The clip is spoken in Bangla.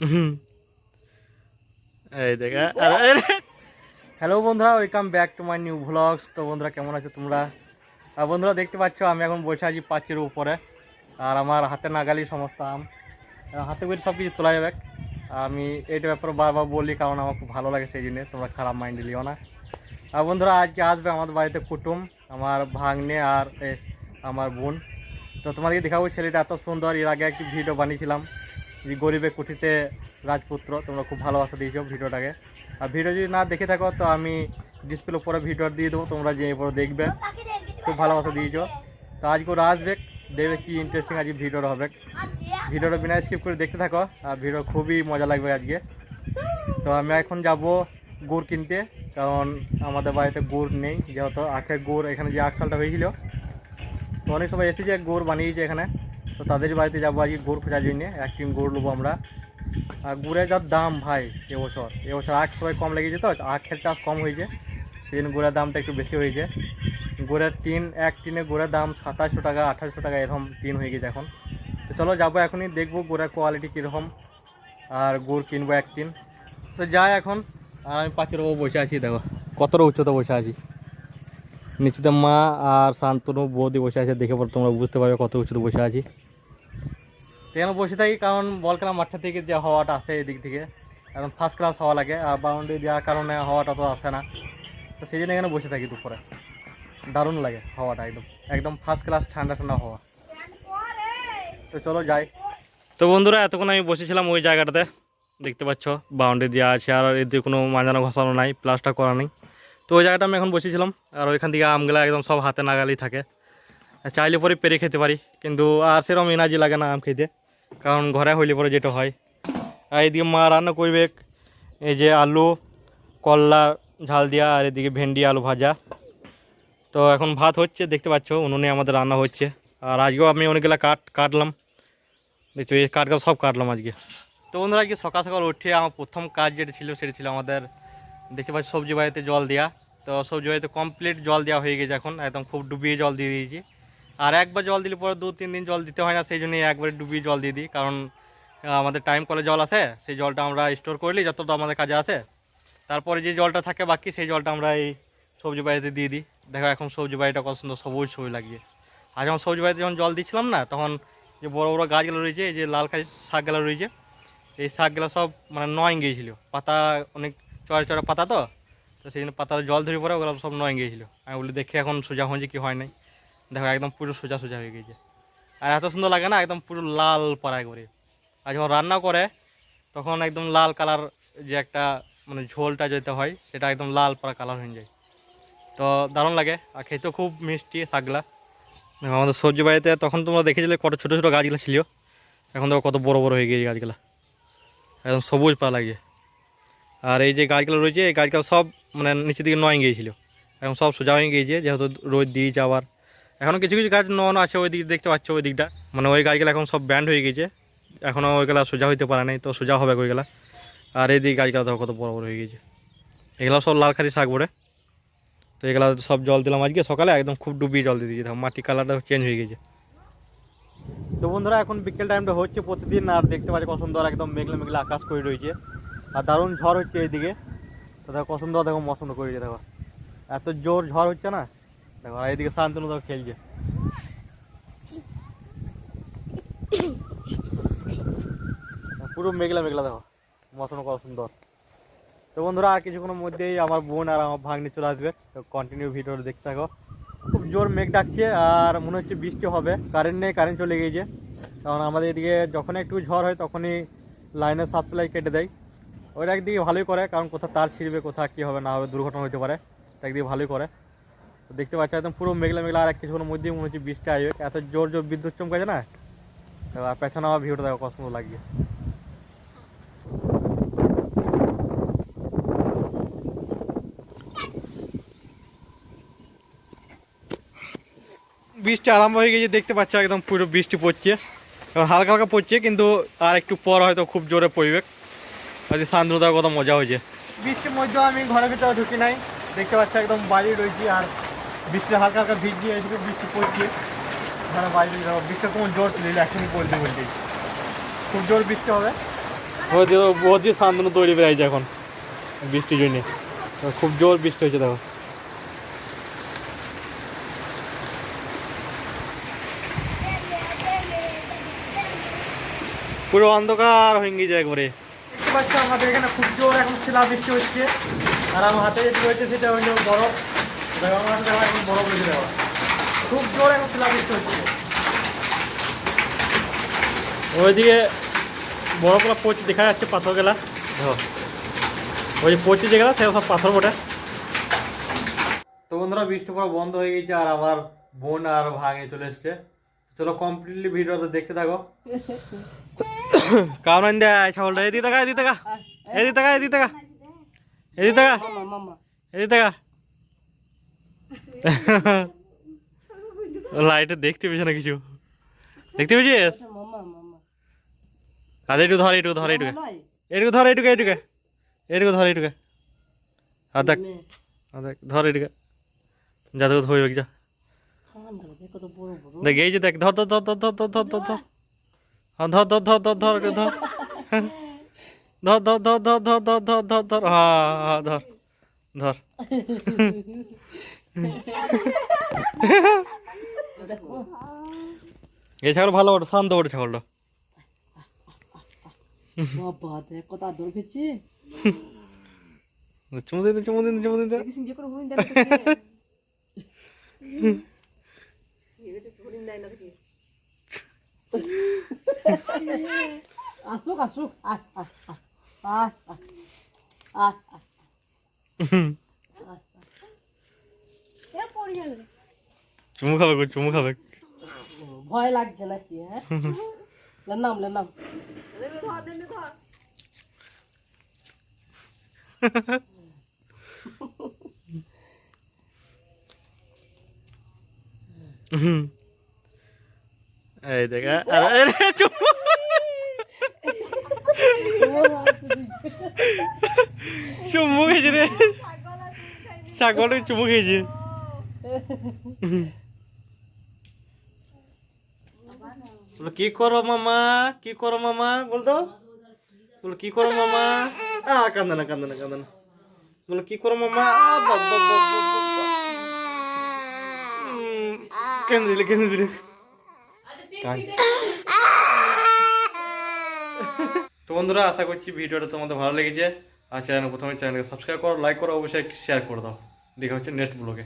হুম। এই দেখা। হ্যালো বন্ধুরা welcome back to my new vlogs তো বন্ধুরা কেমন আছো তোমরা? আর বন্ধুরা দেখতে পাচ্ছ আমি এখন বসে আছি পাঁচের উপরে। আর আমার হাতে নাগালি সমস্ত আম। হাতে করে সব কিছু তোলা যাবে। আমি এইটা ব্যাপারে বারবার বলি কারণ আমার খুব ভালো লাগে সেই জন্য তোমরা খারাপ মাইন্ডে লিও না। আর বন্ধুরা আজকে আসবে আমাদের বাড়িতে কুটুম আমার ভাগ্নে আর এ, আমার বোন। তো তোমাদেরকে দেখাবো ছেলেটা এত সুন্দর। এর আগে একটি ভিডিও বানিয়েছিলাম। যে গরিবের কুঠিতে রাজপুত্র, তোমরা খুব ভালোবাসা দিয়েছ ভিডিওটাকে। আর ভিডিও যদি না দেখে থাকো, তো আমি ডিসপ্লে উপরে ভিডিও দিয়ে দেবো, তোমরা যে এরপরে দেখবে। খুব ভালোবাসা দিয়েছ। তো আজকে ওরা আসবে, দেখবে কি ইন্টারেস্টিং আজকে ভিডিওটা হবে। ভিডিওটা বিনা স্কিপ করে দেখতে থাকো, আর ভিডিও খুবই মজা লাগবে আজকে। তো আমি এখন যাব গুড় কিনতে, কারণ আমাদের বাড়িতে গুড় নেই, যেহেতু আখের গুড় এখানে যে আখ সালটা হয়েছিল। তো অনেক সবাই এসেছে, গুড় বানিয়েছে এখানে। তো তাদের বাড়িতে যাব আজকে গুড় খোঁজার জন্যে এক টিম গুড় নেব আমরা। আর গুড়ের যা দাম ভাই এবছর এবছর আখ সবাই কম লেগেছে তো, আখের চাষ কম হয়েছে সেই জন্য গুড়ের দামটা একটু বেশি হয়েছে। গুড়ের টিন, এক টিনে গুড়ের দাম সাতাশশো টাকা আঠাশশো টাকা এরকম টিন হয়ে গেছে এখন। তো চলো যাব এখনই, দেখব গুড়ের কোয়ালিটি কীরকম, আর গুড় কিনবো এক টিন। তো যাই এখন, আর আমি পাঁচের ওপর বসে আছি, দেখো কতটা উচ্চতা বসে আছি। নিচেতে মা আর শান্তনু বৌদি বসে আছে, দেখে পর তোমরা বুঝতে পারবে কত উঁচুতে বসে আছি। এখানে বসে থাকি কারণ বল খেলা মাঠটা থেকে যে হাওয়াটা আসে এদিক থেকে। একদম ফার্স্ট ক্লাস হাওয়া লাগে, আর বাউন্ডারি দেওয়ার কারণে হাওয়াটা তো আসে না। তো সেই জন্য এখানে বসে থাকি দুপুরে। দারুণ লাগে হাওয়াটা একদম একদম ফার্স্ট ক্লাস ঠান্ডা ঠান্ডা হাওয়া। তো চলো যাই। তো বন্ধুরা, এতক্ষণ আমি বসেছিলাম ওই জায়গাটাতে, দেখতে পাচ্ছ বাউন্ডারি দেওয়া আছে, আর এদিকে কোনো মাজানো ঘষানো নাই প্লাস্টার করা নেই। তো ওই জায়গাটা আমি এখন বসেছিলাম, আর ওইখান থেকে আমগুলো একদম সব হাতে নাগালেই থাকে। চাইলে পরে পেরে খেতে পারি, কিন্তু আর সেরকম এনার্জি লাগে না আম খেতে। কারণ ঘরে হইলে পরে যেটা হয়। আর এদিকে মা রান্না করবে এই যে আলু করলা ঝাল দিয়া, আর এদিকে ভেন্ডি, আলু ভাজা। তো এখন ভাত হচ্ছে, দেখতে পাচ্ছ, উনুনে আমাদের রান্না হচ্ছে। আর আজকেও আমি অনেকগুলো কাট কাটলাম। দেখছ, এই কাঠগুলো সব কাটলাম আজকে। তো বন্ধুরা, আজকে সকাল সকাল উঠে আমার প্রথম কাজ যেটা ছিল, সেটা ছিল আমাদের, দেখতে পাচ্ছি, সবজি বাড়িতে জল দেওয়া তো সবজি বাড়িতে কমপ্লিট জল দেওয়া হয়ে গেছে এখন। একদম খুব ডুবিয়ে জল দিয়ে দিয়েছি। আর একবার জল দিলে পরে দু, তিন দিন জল দিতে হয় না, সেই জন্যই একবারে ডুবিয়ে জল দিয়ে দিই। কারণ আমাদের টাইম কলে জল আসে, সেই জলটা আমরা স্টোর করলি যতটা আমাদের কাজে আসে। তারপরে যে জলটা থাকে বাকি, সেই জলটা আমরা এই সবজি বাড়িতে দিয়ে দিই। দেখো এখন সবজি বাড়িটা কত সুন্দর সবুজ সবুজ লাগিয়ে আর যখন সবজি বাড়িতে যখন জল দিচ্ছিলাম না, তখন যে বড় বড় গাছগুলো রয়েছে, এই যে লাল কাজ শাকগুলো রয়েছে, এই শাকগুলো সব মানে নয় গিয়েছিল। পাতা অনেক চড়া চড়া পাতা তো তো সেই জন্য পাতা জল ধরে পরে ওগুলো সব নয় গিয়েছিল। আমি বলি, দেখে এখন সোজা হয়েছে কি হয় নাই। দেখো একদম পুরো সোজা সোজা হয়ে গেছে। আর এত সুন্দর লাগে না একদম পুরো লাল পাড়ায় করে। আর যখন রান্না করে তখন একদম লাল কালার যে একটা মানে ঝোলটা যেতে হয় সেটা একদম লাল পাড়া কালার হয়ে যায়। তো দারুণ লাগে আর খেতেও খুব মিষ্টি শাকগুলা দেখো, আমাদের সবজি বাড়িতে তখন তোমরা দেখেছিলে কত ছোটো ছোটো গাছগুলো ছিল। এখন দেখো কত বড় বড় হয়ে গিয়েছে গাছগুলা। একদম সবুজ পাড়া লাগে। আর এই যে গাছগুলো রয়েছে এই গাছগুলো সব মানে নিচের দিকে নয় গিয়েছিল। এখন সব সোজা হয়ে গিয়েছে যেহেতু রোদ দিয়েছে আবার। এখনও কিছু কিছু গাছ নন আছে ওই দিক দেখতে পাচ্ছ, ওই দিকটা। মানে ওই গাছগুলো এখন সব ব্যান্ড হয়ে গেছে। এখনও ওইগুলা সোজা হইতে পারে নাই, তো সোজা হবে ওইগুলা। আর এই দিকে গাছগুলো দেখো কত বড় বড় হয়ে গেছে। এগুলো সব লাল খালি শাক পড়ে তো এগুলো সব জল দিলাম আজকে সকালে, একদম খুব ডুবিয়ে জল দিয়ে দিয়েছি। দেখো মাটি কালারটা চেঞ্জ হয়ে গেছে। তো বন্ধুরা, এখন বিকেল টাইমটা হচ্ছে প্রতিদিন, আর দেখতে পাচ্ছি কত সুন্দর একদম মেঘলা মেঘলা আকাশ করে রয়েছে। আর দারুণ ঝড় হচ্ছে এইদিকে। তো দেখো, কত সুন্দর দেখো, মৌসুম করে দেখো। এত জোর ঝড় হচ্ছে না? দেখো, আর এইদিকে শান্তনু দেখো খেলছে। পুরো মেঘলা মেঘলা দেখো মৌসুম কত সুন্দর। তো বন্ধুরা, আর কিছুক্ষণের মধ্যেই আমার বোন আর আমার ভাগ্নি চলে আসবে। তো কন্টিনিউ ভিডিও দেখতে থাকো। খুব জোর মেঘ ডাকছে আর মনে হচ্ছে বৃষ্টি হবে। কারেন্ট নেই কারেন্ট চলে গিয়েছে। কারণ আমাদের এদিকে যখন একটু ঝড় হয়, তখনই লাইনের সাপ্লাই কেটে দেয়। ওইটা একদিকে ভালোই করে, কারণ কোথাও তার ছিঁড়বে কোথাও কী হবে, না হবে, দুর্ঘটনা হতে পারে। তো একদিকে ভালোই করে। তো দেখতে পাচ্ছি একদম পুরো মেঘলা মেঘলা আর এক কিছুক্ষণের মধ্যেই মনে হচ্ছে বৃষ্টি আসবে। এত জোর জোর বিদ্যুৎ চমকাছে না? আর পেছনে আমার ভিডিওটা দেখো সুন্দর লাগছে। বৃষ্টি আরম্ভ হয়ে গেছে, দেখতে পাচ্ছ একদম পুরো বৃষ্টি পড়ছে। হালকা হালকা পড়ছে, কিন্তু আর একটু পর হয়তো খুব জোরে পড়বে। আজকে শান্তনুতার কত মজা হয়েছে। বৃষ্টির মধ্যেও আমি ঘরের ভিতরে ঢুকি নাই। দেখতে পাচ্ছি একদম বাড়ি রয়েছি আর বৃষ্টি হালকা হালকা ভিজছে এদিকে বৃষ্টি পড়ছে। এখানে বাইরে যাব বৃষ্টি কোন জোর ছিল এখনই পড়তে বলতে খুব জোর বৃষ্টি হবে। ওদিকে ওদিকে শান্তনু তৈরি বেড়াইছে এখন বৃষ্টির জন্যে। খুব জোর বৃষ্টি হয়েছে দেখো। পুরো অন্ধকার হয়ে গিয়েছে একবারে। আমাদের এখানে খুব জোর এখন শিলা বৃষ্টি হচ্ছে। আর আমার হাতে যেটা রয়েছে সেটা হইল বরফ। এখন খুব জোর এখন শিলা বৃষ্টি হচ্ছে ওইদিকে বরফগুলো পচে দেখা যাচ্ছে পাথর গেলা ওই যে পচে যেগুলা সেগুলো সব পাথর বটে। তো বন্ধুরা বৃষ্টি পড়া বন্ধ হয়ে গেছে আর আমার বোন আর ভাঙে চলে এসছে। চলো কমপ্লিটলি ভিডিওটা দেখতে থাকো। কামরান দেয় ছাগলটা। এদিকে টাকা এদিকে টাকা এদিকে টাকা এদিকে টাকা এদিকে টাকা এদিকে টাকা লাইটে দেখতে পেয়েছে না কিছু দেখতে পেয়েছিস কাজে একটু ধর একটু ধর একটু এটুকু ধর এটুকু এটুকু এটুকু ধর এটুকু আর দেখ আর দেখ ধর এটুকু যা তোকে ধরবে যা দেখ এই যে দেখ ধর ধর ধর ধর ধর ধর ধর ধর ধর হ্যাঁ ধর ধর ধর ধর ধর ধর ধর ধর ধর ধর ধর ধর ধর ধর হ্যাঁ হ্যাঁ ধর ধর এই ছাগল ভালো ওটা শান্ত ওটা ছাগলটা। কত আদর খেয়েছি। চুমু দিতে চুমু দিতে চুমু দিতে। আসুক আসুক আস আস আস আস আস আস চুমু খাবে চুমু খাবে। ভয় লাগছে নাকি হ্যাঁ? নাম নাম। এই দেখ আরে আরে, চুমু। চুমু খেয়েছে রে। ছাগল চুমু খেয়েছে। বলো, কি করো মামা? কি করো মামা? বলতো। বলো কি করো মামা? আ কান্দে না কান্দে না কান্দে না। বলো কি করো মামা? কেঁদে দিলে কেঁদে দিলে। তো বন্ধুরা আশা করছি ভিডিওটা তোমাদের ভালো লেগেছে। আর চ্যানেল প্রথমে চ্যানেলকে সাবস্ক্রাইব করো লাইক করো অবশ্যই একটু শেয়ার করে দাও। দেখা হচ্ছে নেক্সট ব্লগে